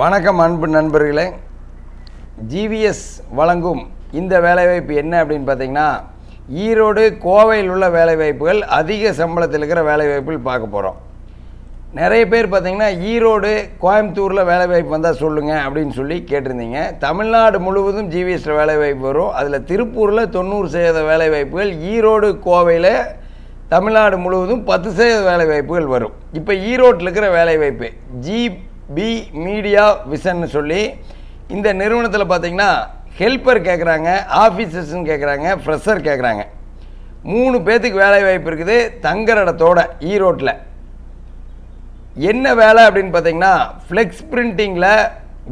வணக்கம் அன்பு நண்பர்களே. ஜிவிஎஸ் வழங்கும் இந்த வேலைவாய்ப்பு என்ன அப்படின்னு பார்த்தீங்கன்னா ஈரோடு கோவையில் உள்ள வேலைவாய்ப்புகள் அதிக சம்பளத்தில் இருக்கிற வேலைவாய்ப்புகள் பார்க்க போகிறோம் நிறைய பேர் பார்த்தீங்கன்னா ஈரோடு கோயம்புத்தூரில் வேலைவாய்ப்பு வந்தால் சொல்லுங்கள் அப்படின்னு சொல்லி கேட்டிருந்தீங்க. தமிழ்நாடு முழுவதும் ஜிவிஎஸ்சில் வேலைவாய்ப்பு வரும். அதில் திருப்பூரில் தொண்ணூறு சதவீத வேலைவாய்ப்புகள் ஈரோடு கோவையில் தமிழ்நாடு முழுவதும் பத்து சதவீத வேலைவாய்ப்புகள் வரும். இப்போ ஈரோட்டில் இருக்கிற வேலைவாய்ப்பு பி மீடியா விஷன்னு சொல்லி இந்த நிறுவனத்தில் பார்த்தீங்கன்னா ஹெல்ப்பர் கேட்குறாங்க ஆஃபீஸர்ஸ்ன்னு கேட்குறாங்க ஃப்ரெஷர் கேட்குறாங்க மூணு பேர்த்துக்கு வேலை வாய்ப்பு இருக்குது தங்குற இடத்தோட e ஈரோட்டில் என்ன வேலை அப்படின்னு பார்த்தீங்கன்னா ஃப்ளெக்ஸ் பிரிண்டிங்கில்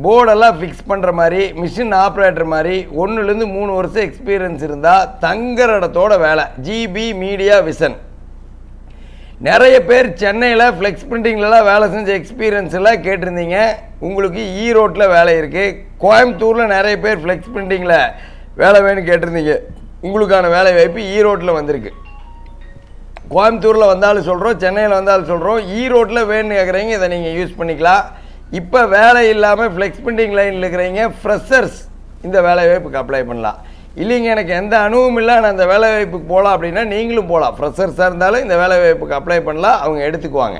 போர்டெல்லாம் ஃபிக்ஸ் பண்ணுற மாதிரி மிஷின் ஆப்ரேட்டர் மாதிரி ஒன்றுலேருந்து மூணு வருஷம் எக்ஸ்பீரியன்ஸ் இருந்தால் தங்குற இடத்தோட வேலை. ஜிபி மீடியா விசன் நிறைய பேர் சென்னையில் ஃப்ளெக்ஸ் பிரிண்டிங்லலாம் வேலை செஞ்ச எக்ஸ்பீரியன்ஸ் எல்லாம் கேட்டிருந்தீங்க. உங்களுக்கு ஈரோட்டில் வேலை இருக்குது கோயம்புத்தூரில் நிறைய பேர் ஃப்ளெக்ஸ் பிரிண்டிங்கில் வேலை வேணும்னு கேட்டிருந்தீங்க. உங்களுக்கான வேலை வாய்ப்பு ஈரோட்டில் வந்திருக்கு. கோயம்புத்தூரில் வந்தாலும் சொல்கிறோம் சென்னையில் வந்தாலும் சொல்கிறோம் ஈரோட்டில் வேணும்னு கேட்குறீங்க இதை நீங்கள் யூஸ் பண்ணிக்கலாம். இப்போ வேலை இல்லாமல் ஃப்ளெக்ஸ் பிரிண்டிங் லைனில் இருக்கிறீங்க ஃப்ரெஷர்ஸ் இந்த வேலை வாய்ப்புக்கு அப்ளை பண்ணலாம். இல்லைங்க எனக்கு எந்த அனுபவம் இல்லை. நான் அந்த வேலை வாய்ப்புக்கு போகலாம் அப்படின்னா நீங்களும் போகலாம் ஃப்ரெஷர்ஸாக இருந்தாலும் இந்த வேலை வாய்ப்புக்கு அப்ளை பண்ணலாம். அவங்க எடுத்துக்குவாங்க.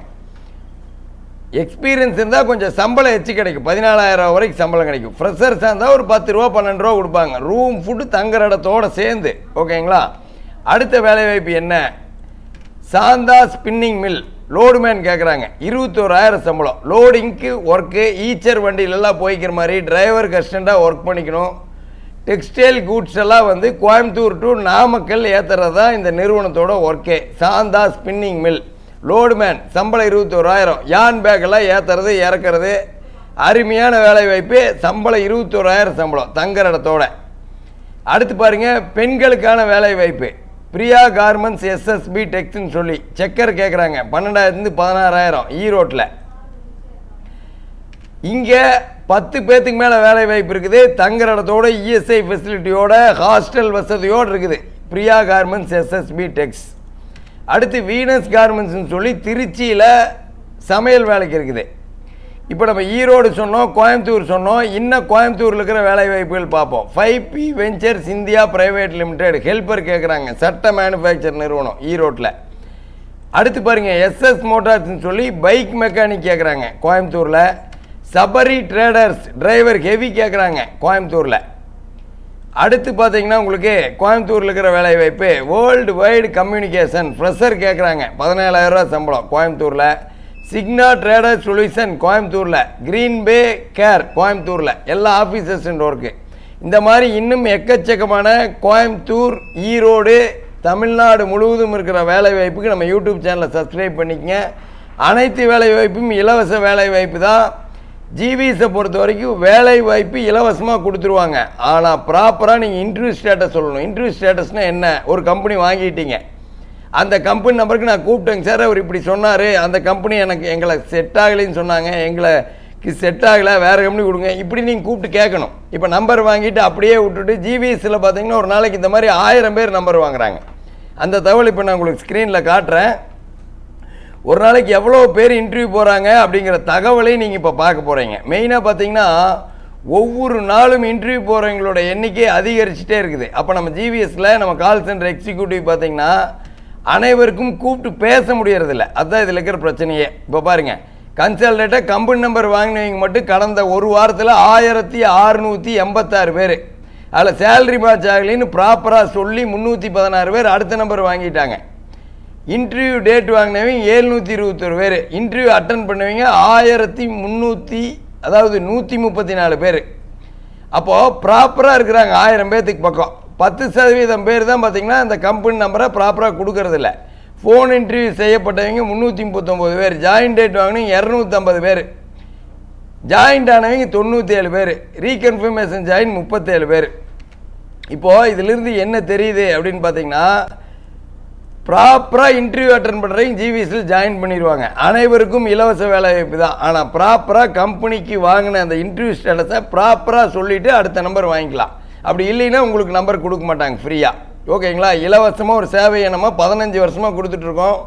எக்ஸ்பீரியன்ஸ் இருந்தால் கொஞ்சம் சம்பளம் எச்சு கிடைக்கும். பதினாலாயிரம் வரைக்கும் சம்பளம் கிடைக்கும். ஃப்ரெஷர்ஸாக இருந்தால் ஒரு பத்து ரூபா பன்னெண்டு ரூபா கொடுப்பாங்க. ரூம் ஃபுட்டு தங்குற இடத்தோட சேர்ந்து. ஓகேங்களா அடுத்த வேலைவாய்ப்பு என்ன? சாந்தா ஸ்பின்னிங் மில் லோடுமேன் கேட்குறாங்க இருபத்தோராயிரம் சம்பளம். லோடிங்க்கு ஒர்க்கு ஈச்சர் வண்டியிலலாம் போய்க்கிற மாதிரி டிரைவர் கஸ்டண்டாக ஒர்க் பண்ணிக்கணும். டெக்ஸ்டைல் கூட்ஸ் எல்லாம் வந்து கோயம்புத்தூர் டு நாமக்கல் ஏற்றுறது தான் இந்த நிறுவனத்தோட ஒர்க்கே சாந்தா ஸ்பின்னிங் மில் லோடுமேன் சம்பளம் இருபத்தோராயிரம். யான் பேக்கெல்லாம் ஏற்றுறது இறக்குறது. அருமையான வேலை வாய்ப்பு சம்பளம் இருபத்தோராயிரம் சம்பளம் தங்குற இடத்தோட. அடுத்து பாருங்க பெண்களுக்கான வேலை வாய்ப்பு பிரியா கார்மெண்ட்ஸ் எஸ்எஸ்பி டெக்ஸ்ன்னு சொல்லி செக்கர் கேட்குறாங்க பன்னெண்டாயிரத்துலேருந்து பதினாறாயிரம் ஈரோட்டில். இங்கே பத்து பேர்த்துக்கு மேலே வேலை வாய்ப்பு இருக்குது. தங்குற இடத்தோட இஎஸ்ஐ ஃபெசிலிட்டியோட ஹாஸ்டல் வசதியோடு இருக்குது. பிரியா கார்மெண்ட்ஸ் எஸ்எஸ்பி டெக்ஸ் அடுத்து வீனஸ் கார்மெண்ட்ஸ்னு சொல்லி திருச்சியில் சமையல் வேலைக்கு இருக்குது. இப்போ நம்ம ஈரோடு சொன்னோம் கோயம்புத்தூர் சொன்னோம். இன்னும் கோயம்புத்தூரில் இருக்கிற வேலை வாய்ப்புகள் பார்ப்போம். Five B ventures India private limited helper கேட்குறாங்க சட்ட மேனுஃபேக்சர் நிறுவனம் ஈரோட்டில் அடுத்து பாருங்கள் எஸ்எஸ் மோட்டார்ஸ்னு சொல்லி பைக் மெக்கானிக் கேட்குறாங்க கோயம்புத்தூரில். சபரி ட்ரேடர்ஸ் டிரைவர் ஹெவி கேட்குறாங்க கோயம்புத்தூரில். அடுத்து பார்த்தீங்கன்னா உங்களுக்கு கோயம்புத்தூரில் இருக்கிற வேலைவாய்ப்பு வேர்ல்டு வைடு கம்யூனிகேஷன் ஃப்ரெஷர் கேட்குறாங்க பதினேழாயிரரூவா சம்பளம் கோயம்புத்தூரில். சிக்னா ட்ரேடர் சொல்யூஷன் கோயம்புத்தூரில். க்ரீன் பே கேர் கோயம்புத்தூரில். எல்லா ஆஃபீஸர்ஸ் ஒர்க்கு இந்த மாதிரி இன்னும் எக்கச்சக்கமான கோயம்புத்தூர் ஈரோடு தமிழ்நாடு முழுவதும் இருக்கிற வேலைவாய்ப்புக்கு நம்ம யூடியூப் சேனலை சப்ஸ்கிரைப் பண்ணிக்கங்க. அனைத்து வேலைவாய்ப்பும் இலவச வேலைவாய்ப்பு தான். ஜிவிஸை பொறுத்த வரைக்கும் வேலை வாய்ப்பு இலவசமாக கொடுத்துருவாங்க. ஆனால் ப்ராப்பராக நீங்கள் இன்டர்வியூ ஸ்டேட்டஸ் சொல்லணும். இன்டர்வியூ ஸ்டேட்டஸ்னால் என்ன? ஒரு கம்பெனி வாங்கிட்டீங்க. அந்த கம்பெனி நம்பருக்கு நான் கூப்பிட்டேங்க சார் அவர் இப்படி சொன்னார். அந்த கம்பெனி எனக்கு எங்களை செட் ஆகலைன்னு சொன்னாங்க. எங்களை செட் ஆகலை. வேறு கம்பெனி கொடுங்க. இப்படி நீங்கள் கூப்பிட்டு கேட்கணும். இப்போ நம்பர் வாங்கிட்டு அப்படியே விட்டுட்டு ஜிவிஎஸ்சில் பார்த்தீங்கன்னா ஒரு நாளைக்கு இந்த மாதிரி ஆயிரம் பேர் நம்பர் வாங்குறாங்க. அந்த தகவல் இப்போ நான் உங்களுக்கு ஸ்க்ரீனில் காட்டுறேன். ஒரு நாளைக்கு எவ்வளோ பேர் இன்டர்வியூ போகிறாங்க அப்படிங்கிற தகவலையும் நீங்கள் இப்போ பார்க்க போகிறீங்க மெயினாக பார்த்தீங்கன்னா ஒவ்வொரு நாளும் இன்டர்வியூ போகிறவங்களோட எண்ணிக்கை அதிகரிச்சுட்டே இருக்குது. அப்போ நம்ம ஜிவிஎஸில் நம்ம கால் சென்டர் எக்ஸிக்யூட்டிவ் பார்த்தீங்கன்னா அனைவருக்கும் கூப்பிட்டு பேச முடியறதில்ல. அதுதான் இதில் இருக்கிற பிரச்சனையே. இப்போ பாருங்கள் கன்சல்டேட்டாக கம்பெனி நம்பர் வாங்கினவங்க மட்டும் கடந்த ஒரு வாரத்தில் ஆயிரத்தி அறுநூற்றி எண்பத்தாறு பேர். அதில் சேலரி மேட்ச் ஆகலின்னு ப்ராப்பராக சொல்லி முந்நூற்றி பதினாறு பேர் அடுத்த நம்பர் வாங்கிட்டாங்க. இன்டர்வியூ டேட் வாங்கினவங்க ஏழ்நூற்றி இருபத்தொரு பேர். இன்டர்வியூ அட்டன் பண்ணவங்க ஆயிரத்தி முந்நூற்றி அதாவது நூற்றி முப்பத்தி நாலு பேர். அப்போது ப்ராப்பராக இருக்கிறாங்க ஆயிரம் பேர்த்துக்கு பக்கம். பத்து சதவீதம் பேர் தான் பார்த்தீங்கன்னா அந்த கம்பெனி நம்பரை ப்ராப்பராக கொடுக்கறதில்ல. ஃபோன் இன்டர்வியூ செய்யப்பட்டவங்க முந்நூற்றி முப்பத்தொம்போது பேர். ஜாயின் டேட் வாங்கினவங்க இரநூத்தம்பது பேர். ஜாயின்ட் ஆனவங்க தொண்ணூற்றி ஏழு பேர். ரீகன்ஃபர்மேஷன் ஜாயின் முப்பத்தேழு பேர். இப்போது இதிலிருந்து என்ன தெரியுது அப்படின்னு பார்த்தீங்கன்னா ப்ராப்பராக இன்டர்வியூ அட்டன் பண்ணுறவங்க ஜிவிஎஸில் ஜாயின் பண்ணிடுவாங்க அனைவருக்கும் இலவச வேலை வாய்ப்பு தான். ஆனால் ப்ராப்பராக கம்பெனிக்கு வாங்கின அந்த இன்டர்வியூ ஸ்டேட்டஸை ப்ராப்பராக சொல்லிவிட்டு அடுத்த நம்பர் வாங்கிக்கலாம். அப்படி இல்லைன்னா உங்களுக்கு நம்பர் கொடுக்க மாட்டாங்க ஃப்ரீயாக ஓகேங்களா இலவசமாக ஒரு சேவையை நம்ம பதினஞ்சு வருஷமாக கொடுத்துட்ருக்கோம்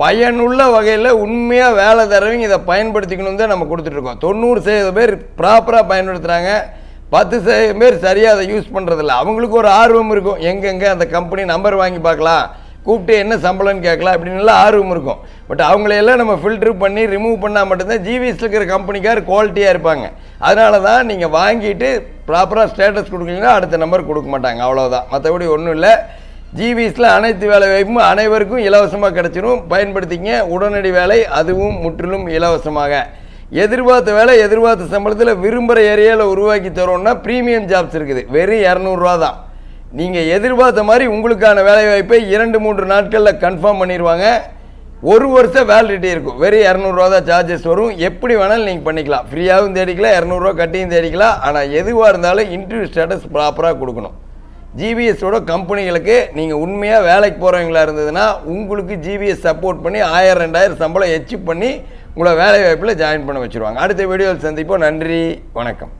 பயனுள்ள வகையில் உண்மையாக வேலை தரவங்க இதை பயன்படுத்திக்கணும் தான் நம்ம கொடுத்துட்ருக்கோம் தொண்ணூறு சதவீதம் பேர் ப்ராப்பராக பயன்படுத்துகிறாங்க பத்து சதவீதம் பேர் சரியாக அதை யூஸ் பண்ணுறதில்ல அவங்களுக்கு ஒரு ஆர்வம் இருக்கும். எங்கெங்கே அந்த கம்பெனி நம்பர் வாங்கி பார்க்கலாம். கூப்பிட்டு என்ன சம்பளம்னு கேட்கலாம் அப்படின்லாம் ஆர்வம் இருக்கும். பட் அவங்களையெல்லாம் நம்ம ஃபில்டர் பண்ணி ரிமூவ் பண்ணால் மட்டும்தான் ஜிவிஎஸ்ல இருக்கிற கம்பெனிக்கார் குவாலிட்டியாக இருப்பாங்க. அதனால தான் நீங்கள் வாங்கிட்டு ப்ராப்பராக ஸ்டேட்டஸ் கொடுக்கலன்னா அடுத்த நம்பர் கொடுக்க மாட்டாங்க. அவ்வளோதான் மற்றபடி ஒன்றும் இல்லை. ஜிவிஎஸ்ல அனைத்து வேலை வாய்ப்பும் அனைவருக்கும் இலவசமாக கிடச்சிரும். பயன்படுத்திங்க. உடனடி வேலை அதுவும் முற்றிலும் இலவசமாக. எதிர்பார்த்த வேலை எதிர்பார்த்த சம்பளத்தில் விரும்புகிற ஏரியாவில் உருவாக்கி தரோம்னா ப்ரீமியம் ஜாப்ஸ் இருக்குது. வெறும் இரநூறுவா தான். நீங்கள் எதிர்பார்த்த மாதிரி உங்களுக்கான வேலைவாய்ப்பை இரண்டு மூன்று நாட்களில் கன்ஃபார்ம் பண்ணிடுவாங்க ஒரு வருஷம் வேலிடிட்டி இருக்கும். வெறும் இரநூறுவா தான் சார்ஜஸ் வரும். எப்படி வேணாலும் நீங்கள் பண்ணிக்கலாம். ஃப்ரீயாகவும் தேடிக்கலாம் இரநூறுவா கட்டியும் தேடிக்கலாம். ஆனால் எதுவாக இருந்தாலும் இன்டர்வியூ ஸ்டேட்டஸ் ப்ராப்பராக கொடுக்கணும். ஜிபிஎஸோட கம்பெனிகளுக்கு நீங்கள் உண்மையாக வேலைக்கு போகிறவங்களா இருந்ததுன்னா உங்களுக்கு ஜிபிஎஸ் சப்போர்ட் பண்ணி ஆயிரம் ரெண்டாயிரம் சம்பளம் எச்சு பண்ணி உங்களை வேலை வாய்ப்பில் ஜாயின் பண்ண வச்சுருவாங்க. அடுத்த வீடியோவில் சந்திப்போம். நன்றி. வணக்கம்.